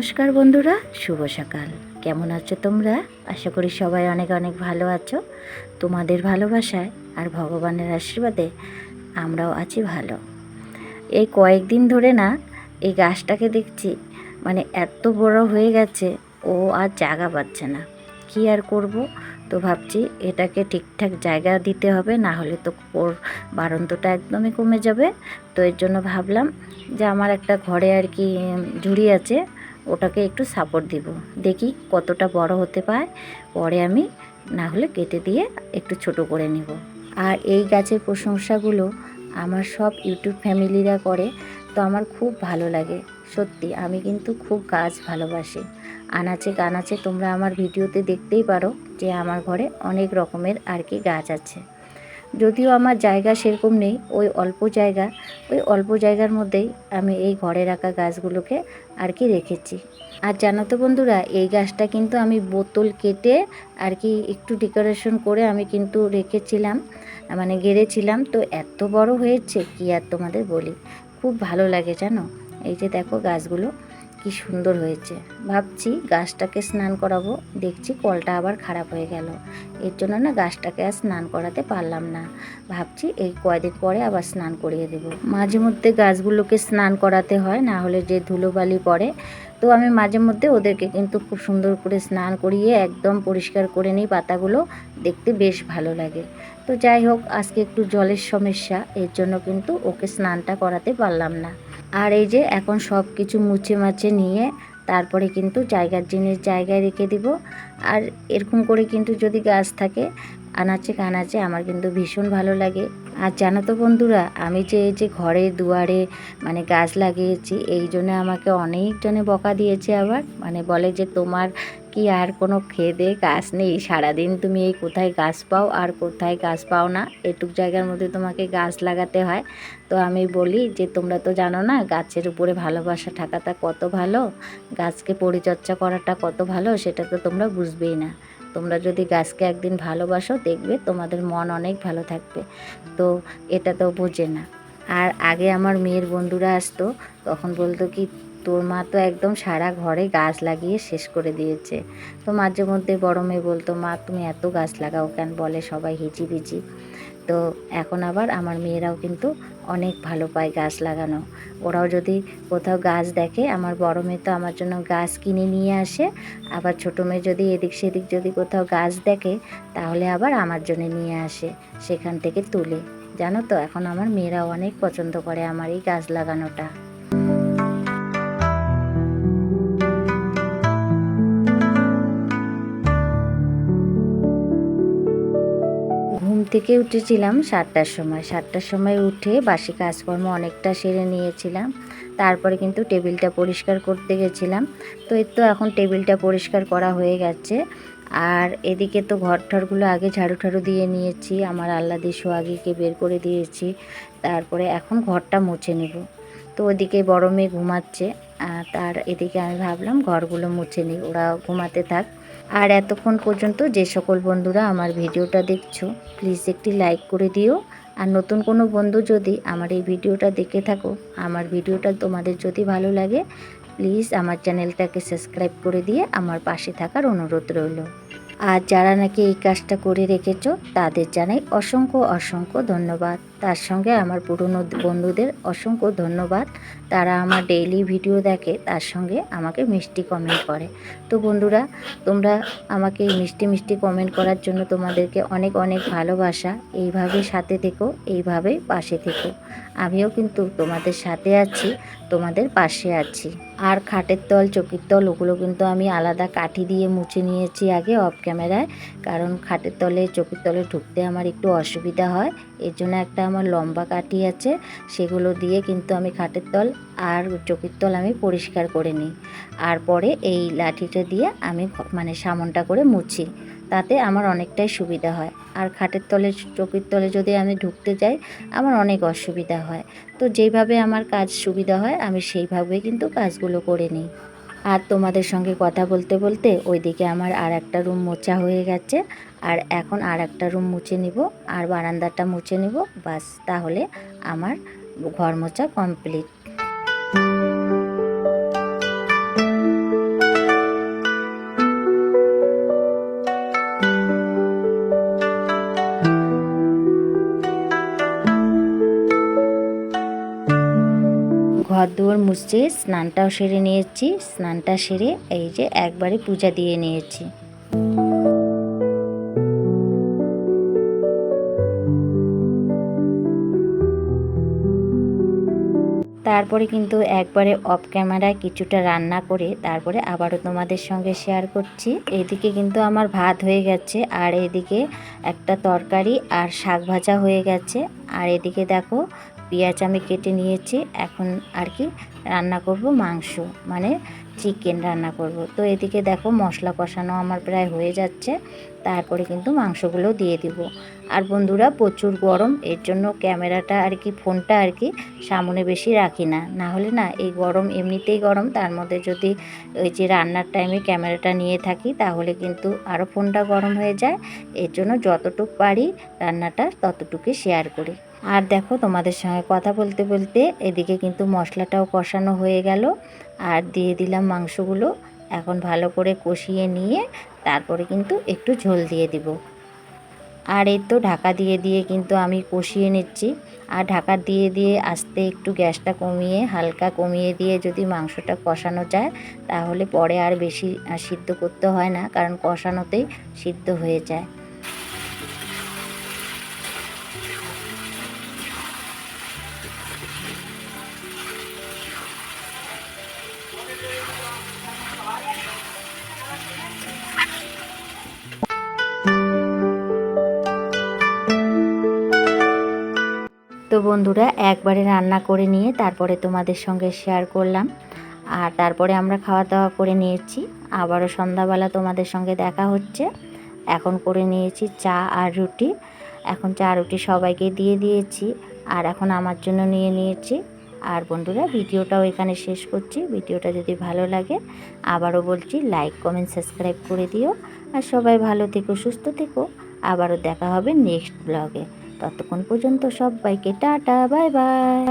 নমস্কার বন্ধুরা, শুভ সকাল। কেমন আছো তোমরা? আশা করি সবাই অনেক অনেক ভালো আছো। তোমাদের ভালোবাসায় আর ভগবানের আশীর্বাদে আমরাও আছি ভালো। এই কয়েকদিন ধরে না, এই গাছটাকে দেখছি মানে এত বড় হয়ে গেছে, ও আর জায়গা পাচ্ছে না। কি আর করব? তো ভাবছি এটাকে ঠিকঠাক জায়গা দিতে হবে, না হলে তো ওর বারন্তটা একদমই কমে যাবে। তো এর জন্য ভাবলাম যে আমার একটা ঘরে আর কি ঝুড়ি আছে। ওটাকে একটু সাপোর্ট দিব। দেখি কতটা বড় হতে পায়। পরে আমি না হলে কেটে দিয়ে একটু ছোট করে নিব। আর এই গাছের প্রশংসাগুলো আমার সব ইউটিউব ফ্যামিলিরা করে, তো আমার খুব ভালো লাগে। সত্যি, আমি কিন্তু খুব গাছ ভালোবাসি। আনাচে কানাচে তোমরা আমার ভিডিওতে দেখতেই পারো যে আমার ঘরে অনেক রকমের আর কি গাছ আছে। যদিও আমার জায়গা সেরকম নেই, ওই অল্প জায়গা ওই অল্প জায়গার মধ্যেই আমি এই ঘরে রাখা গাছগুলোকে আর কি রেখেছি। আর জানো তো বন্ধুরা, এই গাছটা কিন্তু আমি বোতল কেটে আর কি একটু ডেকোরেশন করে আমি কিন্তু রেখেছিলাম মানে গেড়েছিলাম। তো এত বড় হয়েছে, কি আর তোমাদের বলি? খুব ভালো লাগে জানো? এই যে দেখো গাছগুলো। কি সুন্দর হয়েছে। ভাবছি গাছটাকে স্নান করাবো, দেখছি কলটা আবার খারাপ হয়ে গেল। এর জন্য না গাছটাকে আর স্নান করাতে পারলাম না। ভাবছি এই কয়দিন পরে আবার স্নান করিয়ে দেব। মাঝে মধ্যে গাছগুলোকে স্নান করাতে হয়, না হলে যে ধুলোবালি পড়ে। তো আমি মাঝে মধ্যে ওদেরকে কিন্তু খুব সুন্দর করে স্নান করিয়ে একদম পরিষ্কার করে নিই পাতাগুলো, দেখতে বেশ ভালো লাগে। তো যাই হোক, আজকে একটু জলের সমস্যা, এর জন্য কিন্তু ওকে স্নানটা করাতে পারলাম না। আর এই যে এখন সব কিছু মুছে মাছে নিয়ে তারপরে কিন্তু জায়গার জিনিস জায়গায় রেখে দিব। আর এরকম করে কিন্তু যদি গাছ থাকে, আনাচে কানাচে আমার কিন্তু ভীষণ ভালো লাগে। আর জানো তো বন্ধুরা, আমি যে এই যে ঘরে দুয়ারে মানে গাছ লাগিয়েছি, এই জন্য আমাকে অনেকজনে বকা দিয়েছে আবার। মানে বলে যে তোমার কি আর কোনো খেদে গাছ নেই। সারাদিন তুমি এই কোথায় গাছ পাও আর কোথায় গাছ পাও না, এটুক জায়গার মধ্যে তোমাকে গাছ লাগাতে হয়। তো আমি বলি যে, তোমরা তো জানো না, গাছের উপরে ভালোবাসা থাকাটা কত ভালো, গাছকে পরিচর্যা করাটা কত ভালো, সেটা তো তোমরা বুঝবেই না। তোমরা যদি গাছকে একদিন ভালোবাসো, দেখবে তোমাদের মন অনেক ভালো থাকবে। তো এটা তো বোঝে না। আর আগে আমার মেয়ের বন্ধুরা আসতো, তখন বলতো কি তোর মা তো একদম সারা ঘরে গাছ লাগিয়ে শেষ করে দিয়েছে। তো মাঝে মধ্যে বড় মেয়ে বলতো, মা, তুমি এত গাছ লাগাও কেন? বলে সবাই হিচিবিচি তো এখন আবার আমার মেয়েরাও কিন্তু অনেক ভালো পায় গাছ লাগানো। ওরাও যদি কোথাও গাছ দেখে, আমার বড় মেয়ে তো আমার জন্য গাছ কিনে নিয়ে আসে, আবার ছোটো মেয়ে যদি এদিক সেদিক যদি কোথাও গাছ দেখে, তাহলে আবার আমার জন্য নিয়ে আসে, সেখান থেকে তুলে। জানো তো, এখন আমার মেয়েরাও অনেক পছন্দ করে আমার এই গাছ লাগানোটা। থেকে উঠেছিলাম সাতটার সময়। সাতটার সময় উঠে বাসি কাজকর্ম অনেকটা সেরে নিয়েছিলাম। তারপরে কিন্তু টেবিলটা পরিষ্কার করতে গেছিলাম। তো এর তো এখন টেবিলটা পরিষ্কার করা হয়ে গেছে। আর এদিকে তো ঘর ঠরগুলো আগে ঝাড়ু ঠাড়ু দিয়ে নিয়েছি। আমার আল্লাদি সোয়াগিকে বের করে দিয়েছি। তারপরে এখন ঘরটা মুছে নেব। তো ওদিকে বড় মেয়ে ঘুমাচ্ছে। আর তার এদিকে আমি ভাবলাম ঘরগুলো মুছে নিই। ওরা ঘুমাতে থাক। আর এতক্ষণ পর্যন্ত যে সকল বন্ধুরা আমার ভিডিওটা দেখছ প্লিজ একটি লাইক করে দিও। আর নতুন কোনো বন্ধু যদি আমার এই ভিডিওটা দেখে থাকো, আমার ভিডিওটা তোমাদের যদি ভালো লাগে প্লিজ আমার চ্যানেলটাকে সাবস্ক্রাইব করে দিয়ে আমার পাশে থাকার অনুরোধ রইল। আর যারা নাকি এই কাজটা করে রেখেছো, তাদের জানাই অসংখ্য অসংখ্য ধন্যবাদ। তার সঙ্গে আমার পুরনো বন্ধুদের অসংখ্য ধন্যবাদ। তারা আমার ডেইলি ভিডিও দেখে, তার সঙ্গে আমাকে মিষ্টি কমেন্ট করে। তো বন্ধুরা, তোমরা আমাকে মিষ্টি মিষ্টি কমেন্ট করার জন্য তোমাদেরকে অনেক অনেক ভালোবাসা। এইভাবে সাথে থেকো এইভাবেই পাশে থেকো। আমিও কিন্তু তোমাদের সাথে আছি, তোমাদের পাশে আছি। আর খাটের তল, চকির তল, ওগুলো কিন্তু আমি আলাদা কাঠি দিয়ে মুছে নিয়েছি আগে অফ ক্যামেরায় কারণ খাটের তলে, চকির তলে ঢুকতে আমার একটু অসুবিধা হয়। এর জন্য একটা আমার লম্বা কাঠি আছে, সেগুলো দিয়ে কিন্তু আমি খাটের তল আর চকির তল আমি পরিষ্কার করে নিই। আর পরে এই লাঠিটা দিয়ে আমি মানে সামনটা করে মুছি, তাতে আমার অনেকটাই সুবিধা হয়। আর খাটের তলে, চকির তলে যদি আমি ঢুকতে যাই, আমার অনেক অসুবিধা হয়। তো যেইভাবে আমার কাজ সুবিধা হয়, আমি সেইভাবে কিন্তু কাজগুলো করে নিই। আর তোমাদের সঙ্গে কথা বলতে বলতে ওইদিকে আমার আর একটা রুম মোছা হয়ে গেছে। আর এখন আর একটা রুম মুছে নিব, আর বারান্দাটা মুছে নিব। বাস তাহলে আমার ঘর মোছা কমপ্লিট। ঘর দুয়ার মুছে স্নানটাও সেরে নিয়েছি। স্নানটা সেরে এই যে একবারে পূজা দিয়ে নিয়েছি। তারপরে কিন্তু একবারে অফ ক্যামেরায় কিছুটা রান্না করে তারপরে আবারও তোমাদের সঙ্গে শেয়ার করছি। এদিকে কিন্তু আমার ভাত হয়ে গেছে, আর এদিকে একটা তরকারি আর শাক ভাজা হয়ে গেছে। আর এদিকে দেখো পেঁয়াজ আমি কেটে নিয়েছি, এখন আর কি রান্না করব মাংস মানে চিকেন রান্না করব। তো এদিকে দেখো মশলা কষানো আমার প্রায় হয়ে যাচ্ছে, তারপরে কিন্তু মাংসগুলো দিয়ে দিব। আর বন্ধুরা প্রচুর গরম, এর জন্য ক্যামেরাটা আর কি ফোনটা আর কি সামনে বেশি রাখি না। না হলে না এই গরম এমনিতেই গরম, তার মধ্যে যদি ওই যে রান্নার টাইমে ক্যামেরাটা নিয়ে থাকি, তাহলে কিন্তু আরও ফোনটা গরম হয়ে যায়। এর জন্য যতটুকু পারি রান্নাটা ততটুকুই শেয়ার করি। আর দেখো তোমাদের সঙ্গে কথা বলতে বলতে এদিকে কিন্তু মশলাটাও কষানো হয়ে গেল। আর দিয়ে দিলাম মাংসগুলো। এখন ভালো করে কষিয়ে নিয়ে তারপরে কিন্তু একটু ঝোল দিয়ে দিব। আর এই তো ঢাকা দিয়ে দিয়ে কিন্তু আমি কষিয়ে নিচ্ছি। আর ঢাকা দিয়ে দিয়ে আস্তে একটু গ্যাসটা কমিয়ে, হালকা কমিয়ে দিয়ে যদি মাংসটা কষানো যায়, তাহলে পরে আর বেশি সিদ্ধ করতে হয় না। কারণ কষানোতেই সিদ্ধ হয়ে যায়। তো বন্ধুরা, একবারে রান্না করে নিয়ে তারপরে তোমাদের সঙ্গে শেয়ার করলাম। আর তারপরে আমরা খাওয়া দাওয়া করে নিয়েছি। আবারও সন্ধ্যাবেলা তোমাদের সঙ্গে দেখা হচ্ছে। এখন করে নিয়েছি চা আর রুটি। এখন চা, রুটি সবাইকে দিয়ে দিয়েছি। আর এখন আমার জন্য নিয়ে নিয়েছি। আর বন্ধুরা, ভিডিওটাও এখানে শেষ করছি। ভিডিওটা যদি ভালো লাগে, আবারও বলছি লাইক কমেন্ট সাবস্ক্রাইব করে দিও। আর সবাই ভালো থেকো, সুস্থ থেকো। আবারও দেখা হবে নেক্সট ব্লগে ততক্ষণ পর্যন্ত সবাইকে টাটা বাই বাই।